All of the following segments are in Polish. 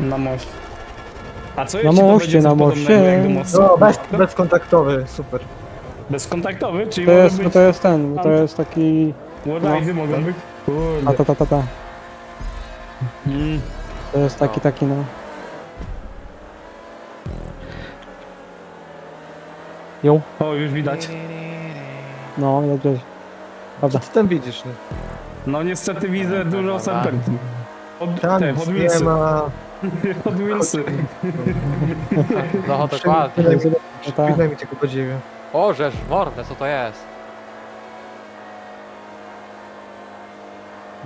Na moście. A co Na jeśli to moście, będzie coś na podobnego moście. jak do mostu? No, bez, bezkontaktowy, super. Bezkontaktowy, czyli To może jest, być... to jest ten, to jest taki... Wadajzy no. mogą być. A Kurde. ta, ta, ta, ta. Mm. To jest taki, No. taki, no. Jo, O, już widać. no, ja gdzieś. Co Prawda. ty tam widzisz? No? No niestety widzę dużo serpentów. Od, Tam te, nic od nie Wilsy. ma. Od Wilsy. No dokładnie. No ta, Przypinaj mi tego podziwia. O, żeż mordę, co to jest?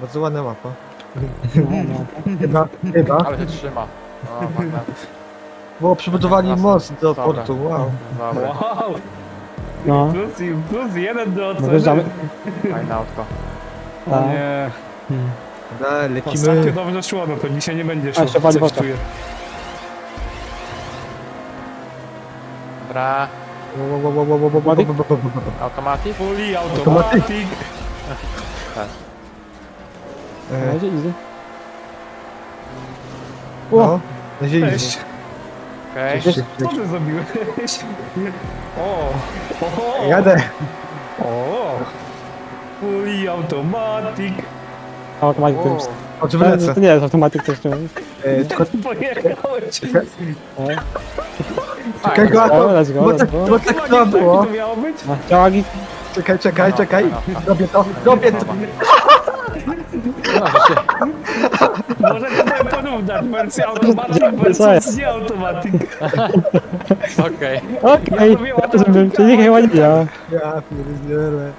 Bardzo ładna mapa. Chyba, chyba. Ale się trzyma. O, magna. Bo przebudowali Jasne. most do Dobra. portu, wow. Dobra, Wow. No, Plus, plus jeden do no oceny. wyjeżdżamy. fajne autko. O Tak. nie. Da, Ostatnio lecimy. dobrze szło, no to dzisiaj nie będzie szło. jeszcze wali Coś w oczach. czuję. Dobra, Wo- wo- wo- wo- wo- wo- wo- Ładnik? wo- wo- wo- wo- wo- automatic? Fully automatic. E, easy. No, na ziemi. Cześć. Okej. Cześć, Co cześć. ty zrobiłeś? O! O! Jadę. O! Fully automatic. Automatik to O, jest. O, czy To, wylecę? to nie jest automatik, to jest... E, Tylko Pojechałeś. Czekaj, go, O, a to, let's go, bo let's tak, go. bo tak to było. to miało być? No. Czekaj, czekaj, No, czekaj. no, no. Robię to, robię to. Może porównać wersję automatic versus jest? nie automatic. Okej. Okej, Ja ja to zrobiłem, automatyka, czyli chyba nie ja. Ja pierdzielę.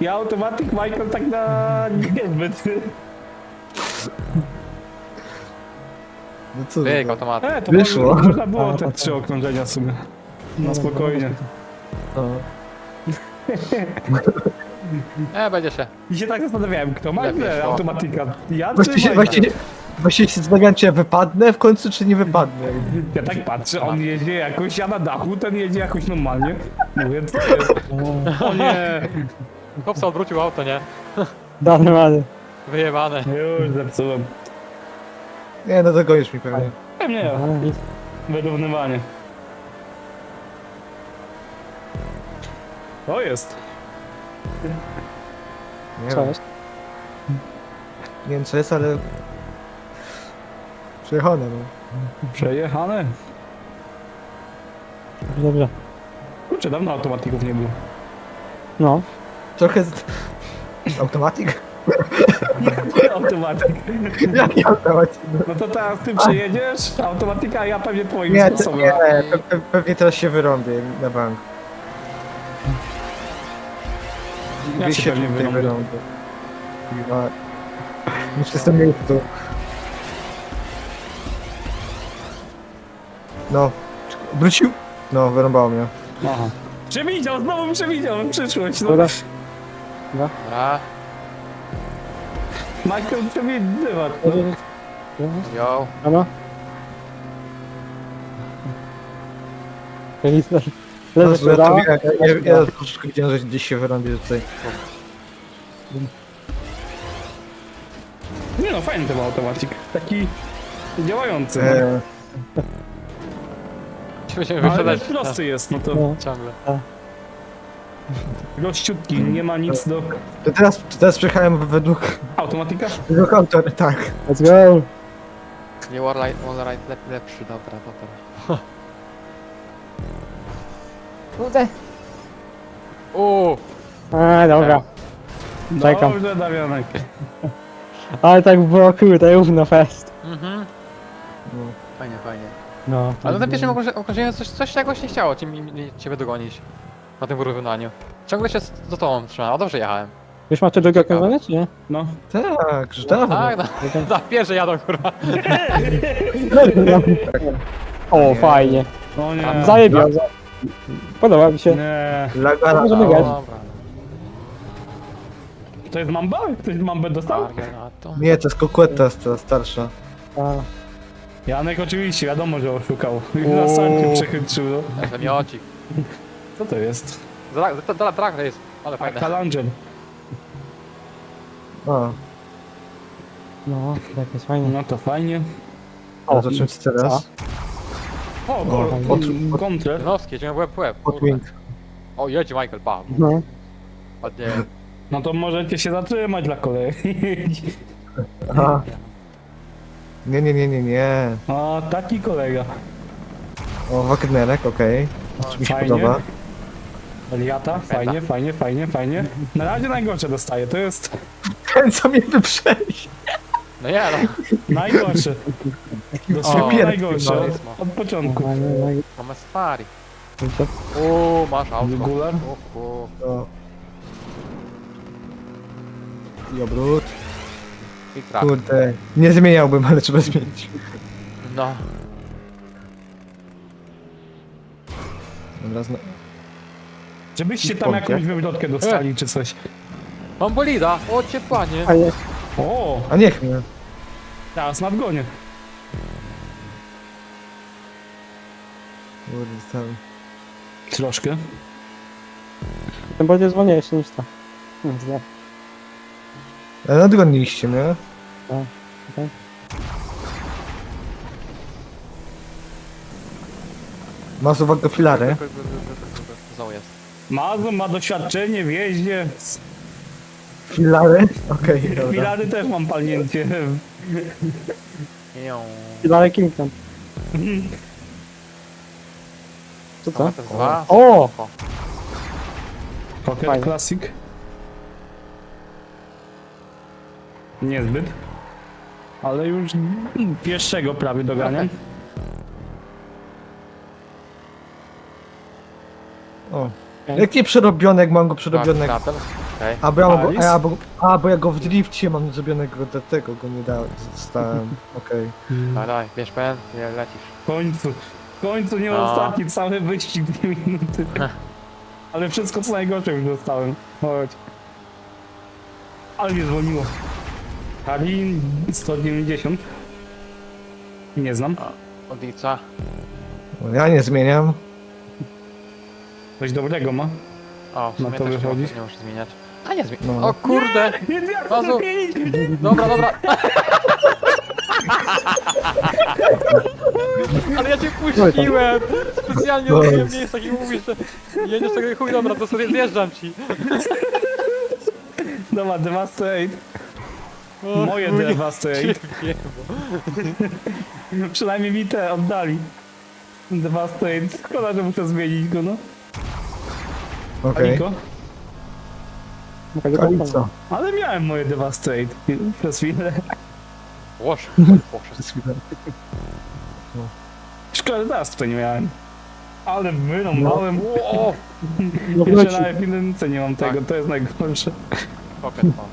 Ja automatic Michael tak na niezbyt. No co Bieg za- automatyk. E, to Wyszło. Można, można było A, te trzy okrążenia w sumie. No, Na spokojnie. No. E, będzie się. I się tak zastanawiałem, kto ma Lepiej grę szło. automatika. Ja czy Właściwie, Michael? właściwie, właściwie się zastanawiam, czy ja wypadnę w końcu, czy nie wypadnę. Ja tak patrzę, on jedzie jakoś, ja na dachu, ten jedzie jakoś normalnie. Mówię, co jest? O nie, Chłopca odwrócił auto, nie? Dawno rady. Wyjebane. już zepsułem. Nie, no dogonisz mi pewnie. Pewnie ja, wyrównywanie. To jest. Nie Co wiem, jest? nie wiem co jest, ale... Przejechane, no. Przejechane. Dobrze. Kurczę, dawno automatików nie było. No. Trochę... Z... Automatik? Automatik. Jaki automatik? No. No to teraz ty przejedziesz, automatika, a ja pewnie twoim Nie, to, sposobem. nie, pe, pe, pewnie teraz się wyrąbię na bank. Ja się pewnie tutaj wyrąbię. Kurwa. Muszę w tym miejscu. No. Wrócił? No, wyrąbało mnie. Aha. Przewidział, znowu przewidział przyszłość. No. Dobra. Dobra. Michael przewidywa. No. Yo. Dobra. Feliz. Leży No, ja, się ja, ja, ja, ja troszeczkę widziałem, że gdzieś się wyrąbię tutaj. Nie no, fajny ten automatik. Taki działający. No. Musimy Ale wyprzedać. prosty jest, no to No. Ciągle. Gościutki, nie ma nic do... to teraz, to teraz przejechałem według, Automatika? według autora, tak. Let's go. Nie Warlight, Warlight lep, lepszy, dobra, dobra. Kurde. Uuu. A, dobra. Czekam. Dobrze, Damianek. Ale tak było, kurde, równo fest. Mhm. No. Fajnie, fajnie. No. Ale na pierwszym okrąże- okrążeniu coś, coś jakoś nie chciało ci, mi- mi- ciebie dogonić. Na tym wyrównaniu. Ciągle się z- za tobą trzymałem, a dobrze jechałem. Już macie drugie Ciekawe. okrążenie, czy nie? No. Tak, że dawno. Tak, na, na pierwsze jadą, kurwa. O, Nie. fajnie. O nie. Zajebiał. za- Podoba mi się. Nie. Laga, Możemy No, grać. dobra. To jest mamba? Ktoś mambę dostał? Marionato. Nie, to jest kokweta ta starsza. A, Janek oczywiście, wiadomo, że oszukał. Na starcie przechytrzył, no. Zamiocik. Co to jest? Drag, drag, drag race, ale fajne. Kalanger. O, no, tak jest fajnie. No to fajnie. O, zacząć teraz. O, gol, od- kontrę. Nowskie, ciągle łeb, łeb. Hot kurde. wing. O, jedzie Michael, bam. No. Ładnie. No to możecie się zatrzymać dla kolegi. Aha. Nie, nie, nie, nie, nie. O, taki kolega. O, Wagnerek, okej. Czy mi się Fajnie. podoba? Eliata, fajnie, fajnie, fajnie, fajnie. Na razie najgorsze dostaje, to jest Ten, co mnie wyprzedzi. No nie, no. najgorsze. Dosłownie najgorsze od, od początku. No, no, no, Mamy safari. Uuu, masz auto. Gular? O, o. O. I obrót. I track. Kurde. Nie zmieniałbym, ale trzeba zmienić. No. Dobra, zna... Żebyście tam Ponkę. jakąś wywrotkę dostali czy coś. Mam bolida. O, cię panie. A nie, O, A niech mnie. teraz nadgonię. Kurde, tam. Troszkę. ten bardziej zwolniejszy niż to. Nic nie. Ale nadgoniliście mnie. okej. Masz uwagę filary. Znowu jest. Mazur ma doświadczenie w jeździe. Filary? Okej, dobra. Filary też mam palnięcie. Ją. Dalej Kington. Co to? Dwa. O, Pocket Fajnie. Classic. Niezbyt. Ale już pierwszego prawie doganiam. O. Jak nie przerobiony, jak mam go przerobionego. Okej. A bo, ja, go, Alice? a, bo, a, bo ja go w drifcie mam zrobionego, dlatego go nie dałem, zostałem. Okej. Daj, daj, bierz pen, nie lecisz. W końcu. W końcu nie No. ostatni, cały wyścig dwie minuty. Ale wszystko co najgorsze już dostałem. Chodź. Ale mnie zwolniło. Karin 190. Nie znam. Odlica. Ja nie zmieniam. Coś dobrego ma. O, w sumie No to też nie, wychodzi. nie muszę zmieniać. A nie zmienić. No. O kurde! Nie, nie, Mazu. nie, Dobra, dobra. Ale ja cię puściłem! Specjalnie No. robiłem miejsce i mówisz, że jedziesz tego chuj, dobra, to sobie zjeżdżam ci. Dobra, Devastate. O, Moje chuj, Devastate. ciebie. Przynajmniej mi te oddali. Devastate. Szkoda, że muszę zmienić go, no. Okej. Go Kalico. Ale miałem moje Devastate przez chwilę. Łoż, poszedł. Szkoda, że teraz to nie miałem. Ale wyrąbałem. O, No Jeszcze na F1 nie mam tego, Tak. to jest najgorsze. pocket mam.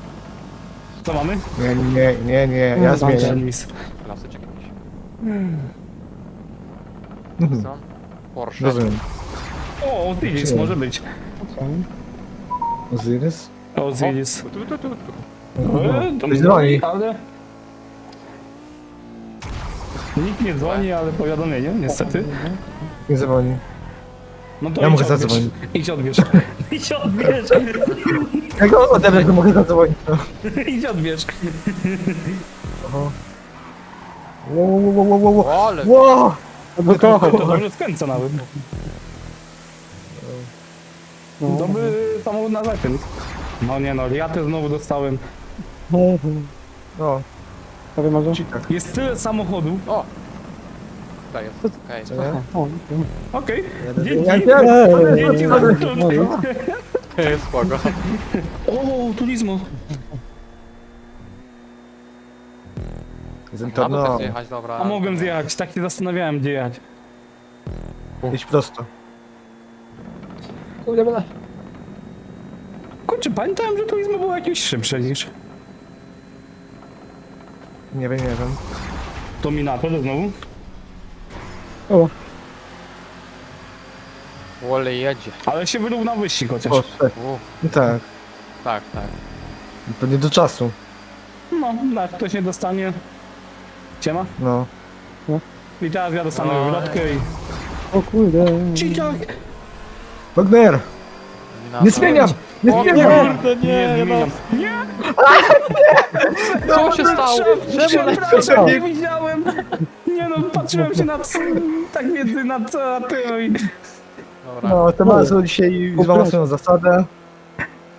Co mamy? Nie, nie, nie, nie, ja No, zmieniam. Klasyczek jakiś. Co? Porsche. Rozumiem. O, Osiris może być. Ozyrys? Osiris. Tu, tu, tu, tu. E, to Ktoś dzwoni, ale... Nikt nie dzwoni, ale powiadomienie, niestety. Nie dzwoni. No to Ja idź mogę odbierz. zadzwonić. Idź odbierz. Idź odbierz. Ja go odebrać, to mogę zadzwonić. No. Idź odbierz. Oho. Wo, wo, wo, wo, wo, wo. O, ale Wo! Do kocha. To dobrze skręca nawet. No. Dobry samochód na zakręt. No nie no, ja też znowu dostałem. No, Prawie może? Jest tyle samochodów. O! Tutaj jest, okej. Co nie? O, Okej. Dzięki. Ja wiem. Dzięki za Może? Spoko. O, turismo. Z Na to interno. też zjechać, dobra. A mogłem zjechać, tak się zastanawiałem gdzie jechać. Idź prosto. Kurczę, pamiętałem, że turizmo było jakieś szybsze niż Nie wiem, nie wiem. Dominator znowu. O, Wole jedzie. Ale się wyrównał wyścig chociaż. O. U, No tak. tak, tak. Pewnie do czasu. No, tak, ktoś nie dostanie. Siema. No. I teraz ja dostanę No. wywrotkę i... o kurde. Cheater! Wagner! Nie zmieniam! Nie O zmieniam! kurde, nie, Nie no. Nie! Co się stało? Czemu Przepraszam, nie widziałem! Nie no, no patrzyłem się na tak między na co, a ty i... Dobra, No, Tomaso dzisiaj złamał swoją zasadę.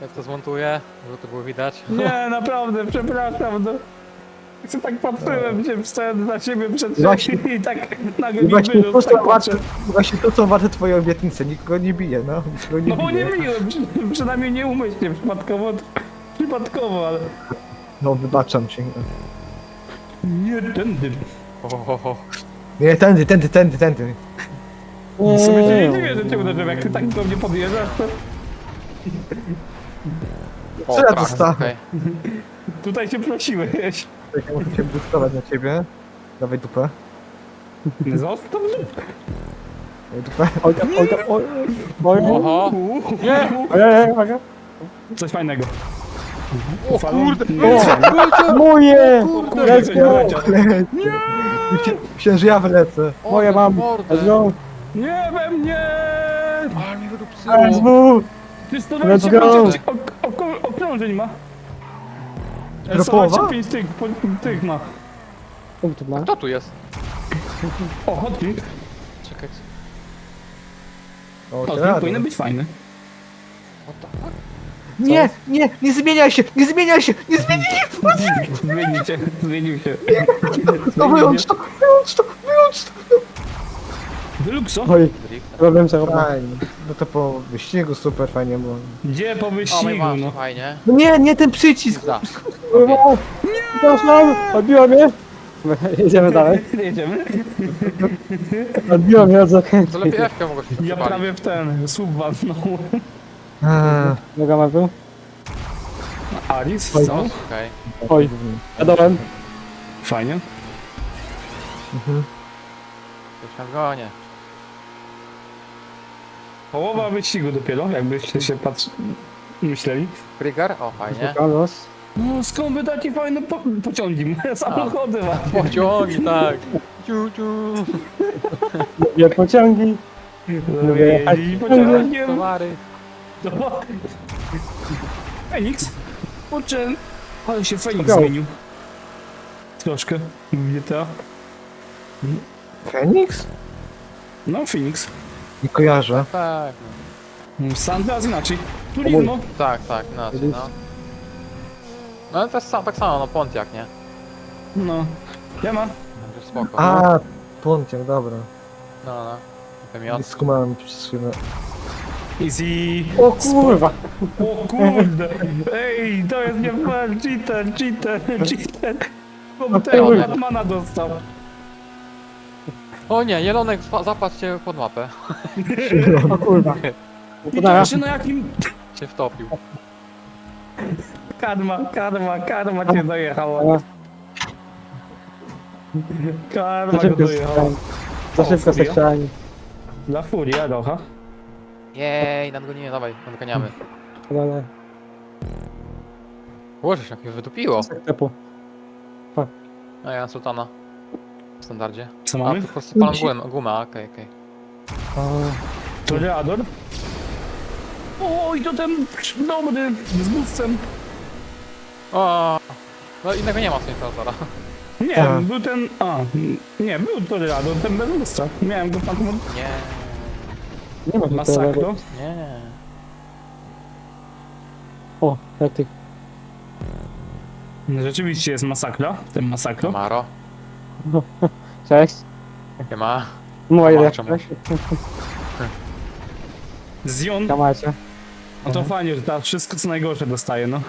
jak to zmontuję, żeby to było widać. Nie, naprawdę, przepraszam, no. Ja tak patrzyłem się przed, na siebie przed Właśnie- i tak nagle mi właśnie to, tak warte, patrzę. właśnie to są warte twoje obietnice, nikogo nie bije, no. Nikogo nie No bo nie przy, przynajmniej nie umyślnie, przypadkowo, przypadkowo, ale... No, wybaczam cię. Nie tędy. Ho, ho, ho, ho. Nie, tędy, tędy, tędy, tędy. W sumie się nie dziwię, że cię uderzyłem, jak ty tak do mnie podjeżdżasz, to O, Co ja tak, dostałem? tutaj się prosiłeś. Tak, ja muszę się boostować na ciebie. Dawaj dupę. Zostaw mnie. Dawaj dupę. Olga, Olga, Olga, Olga. Oho! Nie! Ojej, uwaga. Coś fajnego. O kurde! O, moje! Kurde, Let's go! leciał. Myślałem, że ja wylecę. Moje mam. Mordę. Let's go! Nie we mnie! Ale mi Let's wydupcyło. go! Ty Let's 125 go. ok- ok- okrążeń ma. Dropowa? 125 tych, po- tych ma. Punktów ma. Kto tu jest? O, hotnik. Czekaj. O, Hotnik powinien być fajny. What the fuck? Nie, nie, nie zmieniaj się, nie zmieniaj się, nie zmieniaj się! Zmienił się, zmienił się. No wyłącz to, wyłącz to, wyłącz to! Deluxo? Oj, problem robię. Fajnie, no to po wyścigu super fajnie było. Gdzie po O, my wyścigu, no. fajnie. No nie, nie ten przycisk! Za. O, Przepraszam, odbiło mnie. Jedziemy dalej. Jedziemy. Odbiło mnie od To zakrętu. lepiej Ja przepalić. prawie w ten słup walnął. Eee, Noga ma był. Alice, Oj. co? Okej. Oj, jadłem. Fajnie. mhm. Już tam gonię. Połowa wyścigu dopiero, jakbyście się patrzy... myśleli. Krieger? O, fajnie. Los. No skąd by taki fajny po pociągi? Samochody ma. Pociągi, tak. Ciu, ciu. Lubię pociągi. Lubię jechać Jeździć pociągiem. pociągiem. Towary. No. Feniks? Kurczę, ale się Feniks Skupiał. zmienił. Troszkę. w GTA. Feniks? No, Phoenix. Nie kojarzę. Tak. Sandras inaczej. Turismo. Tak, tak, no, no. No ale to jest tak samo, no Pontiac, nie? No. Ja ma. Także spoko. A, Pontiac, dobra. No, no. Nie Wymiot. skumałem przez chwilę. Easy. O kurwa. O kurde. Ej, to jest nie fair. Cheater, cheater, cheater. Bo tego kurwa. Batmana dostał. O nie, Jelonek, zwa- zapatrz się pod mapę. O kurwa. I to jeszcze na jakim... Się wtopił. Karma, karma, karma cię dojechała. Karma szybko dojechała. Za szybko strzelanie. Dla Furia, rocha. Jej, nadgonienie, dawaj, nadganiamy. Dobra. Boże, jak mnie wydupiło. Tepu. No ja sultana. W standardzie. Co A, mamy? po prostu palam gumę, gumę, a, okej, okej. O, Toreador. Oj, to ten dobry, z bóstwem. O, No innego nie ma w sumie Salazara. Nie, Tak. był ten... A, nie, był Toreador, ten bez lustra. Miałem go pan Nie, Nie ma masakro. nie. O, jak ty. Rzeczywiście jest masakra, ten masakro. Maro. Cześć. Nie ma. Moje Kamacho jak musi. Zion, Kamacie. no to fajnie, że teraz wszystko co najgorsze dostaje, no.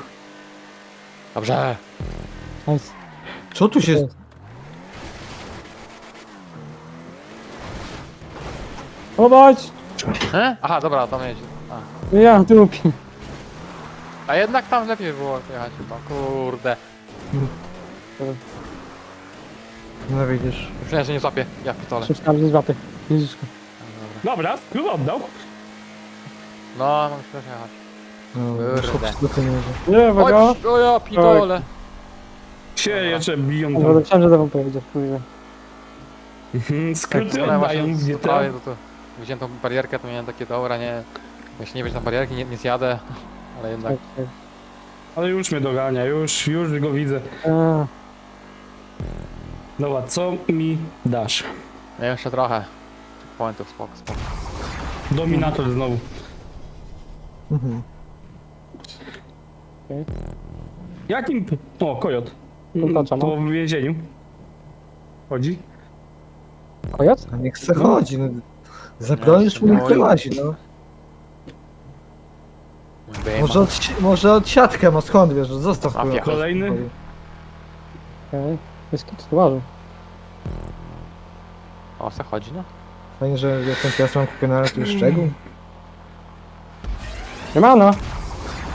Dobrze. Co tu się... Obać! E? Aha, dobra, tam jedzie. A. Ja dupi. A jednak tam lepiej było jechać chyba. Kurde. No widzisz. Już nie, że nie złapię. Ja pitole. Szukam, że złapie. Jezuszko. Dobra, klub oddał. No, mam już jechać. No, Kurde. tym jedzie. Nie, uwaga. Oj, psz, o ja pitole. Się jeszcze biją No, tam. Myślałem, że to wam powiedzieć. Kurwa. Mhm, Skróty Ale oddają właśnie GTA. prawej, to, to Widziałem tą barierkę, to miałem takie dobra, nie. Jeśli nie będzie tam barierki, nie, nie zjadę. Ale jednak. Tak, tak. Ale już mnie dogania, już, już go widzę. A, Dobra, co mi dasz? Ja jeszcze trochę. Pointów, spoko, spoko. Dominator znowu. Mhm. Jakim... p- O, kojot. Popatrzam, Po więzieniu. Chodzi? Kojot? A nie chce chodzi, no. Zabronisz mu Nie, nie nie. łazi, no. Może od, może od siatkę, no skąd wiesz, że zostaw Mafia. chuja. Kolejny? Okej. Jest kit, uważam. O, co chodzi, no? Fajnie, że ja ten piast mam kupiony, ale tu już szczegół. Siemano!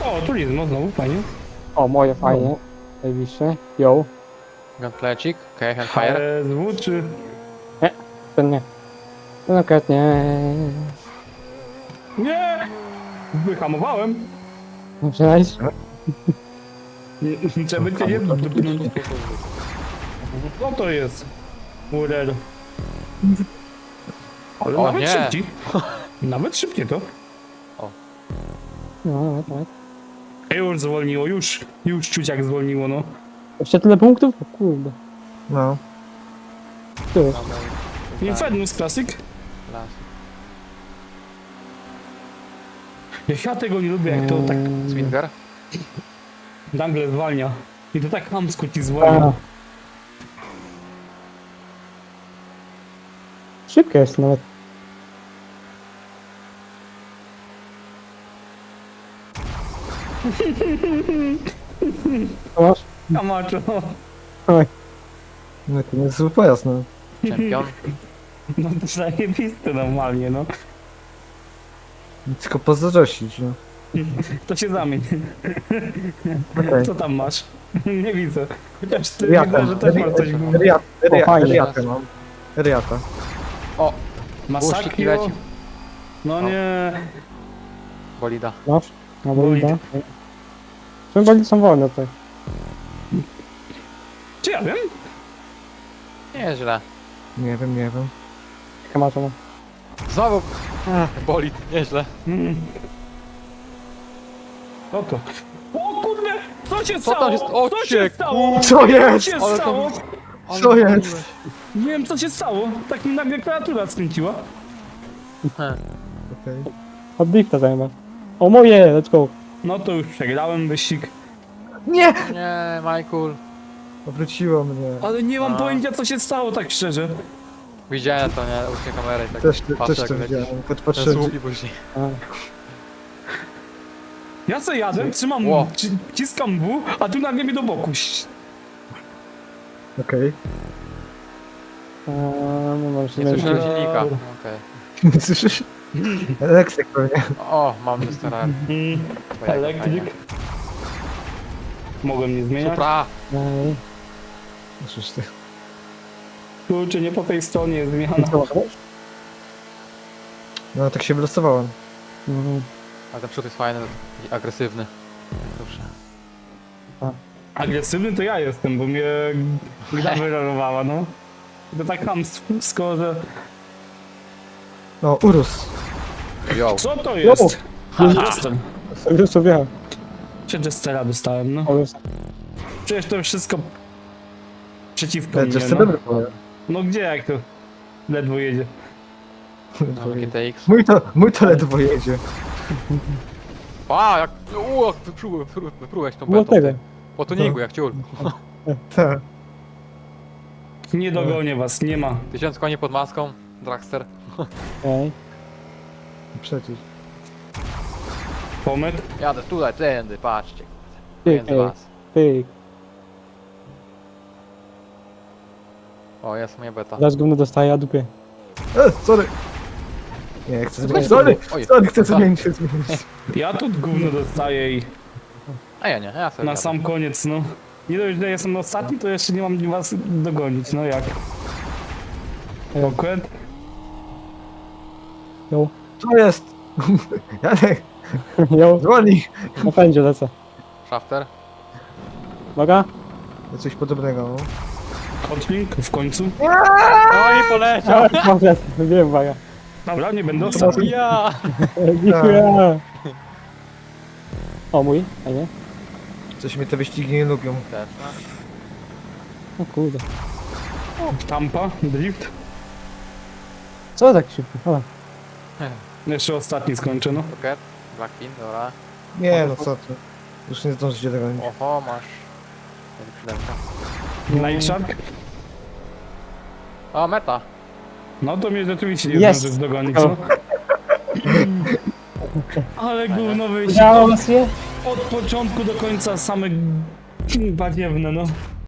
O, turizmo znowu, fajnie. O, moje fajnie. Najbliższe. Yo. Gunplecik, okej, okay, Hellfire. HSW czy... Ten nie. Ten akurat nie. Nie! Wyhamowałem. Przynajmniej. Nie- Żeby cię nie dupnąć. Co to jest? Urer. Ale O nawet nie. szybciej. Nawet szybciej to. No, no, no. Już zwolniło, już, już czuć jak zwolniło, no. Jeszcze tyle punktów? O kurde. No. Ty. Infernus Classic. Las. Jak ja tego nie lubię, jak to tak Swinger. nagle zwalnia. I to tak chamsko ci zwolni. A. Szybkie jest nawet. Co masz? Kamaczo. No to nie jest zły pojazd, no. Czempion. No to zajebiste normalnie, no. Tylko pozazdrościć, no. To się zamień. Okej. Co tam masz? Nie widzę. Chociaż ty Riata. widzę, że też masz coś w Riata, O, fajnie. Riatę mam. Riata. O, i Masakio. leci. No nie. bolida. Masz? Na Bolid. bolida. Czym bolidy są wolne tutaj? Czy ja wiem? Nieźle. Nie wiem, nie wiem. Masz ono? Znowu bolid, nieźle. Mm. Co to? O kurde! Co się Co stało? tam jest? O, co się cię, stało? Co Co jest? się Ale to- stało? Co jest? Nie wiem co się stało. Tak mi nagle kreatura skręciła. Okej. Od drifta zajmę. O moje, let's go. No to już przegrałem wyścig. Nie! Nie, Michael. Obróciło mnie. Ale nie mam A. pojęcia co się stało tak szczerze. Widziałem to, nie? Uśnie kamerę i tak Też, patrzę, też to jak leci. widziałem. Ten Podpatrzyłem. słup i później. A. Ja se jadę, trzymam, Ło. ci- ciskam W, a tu nagle mi do boku. ś- Okej. Eee, no może Nie nie silnika. Okej. Słyszysz? Elektryk pewnie. O, mam Mr. R. Mm, Twojego, elektryk. Mogłem nie zmieniać. Supra. Ej. Słyszysz ty. Kurczę, nie po tej stronie jest zmiana. No tak się wylosowałem. Mhm. Ale ten przód jest fajny, taki agresywny. Dobrze. Agresywny to ja jestem, bo mnie gra wyrolowała, no. To tak chamsko, że... No, urósł. Yo. Co to jest? Jestem. Już sobie wjechał. Czy Jestera dostałem, no. O, jest. Przecież to wszystko przeciwko To mnie, jest no. dobry. No gdzie jak to ledwo jedzie? GTX. Mój to, mój to ledwo jedzie. A, jak... U, jak wyprułeś, wyprułeś, tą Było betą, tego. ty. Po tuningu, jak ciul. Tak. Nie dogonię was, nie ma. Tysiąc koni pod maską, dragster. Ej. Przecież. Pomet? Jadę tutaj, tędy, patrzcie. Pyk, Między was. Pyk. O, jest moja beta. Zaraz gówno dostaję, a dupie. E, sorry. Nie, chcę zmienić. Sorry, oj. sorry, chcę zmienić, chcę zmienić. Ja tu gówno dostaję i A ja nie, ja sobie na jadę. sam koniec, no. Nie dość, że jestem ostatni, to jeszcze nie mam was dogonić, no jak? Okręt? Yo. Co jest? Janek, Yo. dzwoni. Na pędzie lecę. Shafter. Uwaga. Coś podobnego. no. W końcu? No i poleciał! Może, wiem, uwaga. Dobra, nie będę To ostatni. Ja! Dziękuję. O mój, a nie? Coś mnie te wyścigi nie lubią. Też, O kurde. Tampa, drift. Co tak szybko? O, Jeszcze ostatni skończę, no. Rocket, Blackpin, dobra. Nie no co ty. Już nie zdążycie dogonić. Oho, masz. Siódemka. Night Shark. O, meta. No to mnie rzeczywiście nie Jest. zdążysz dogonić, no. Ale gówno wyjście. Udało się? Od początku do końca same badziewne, no.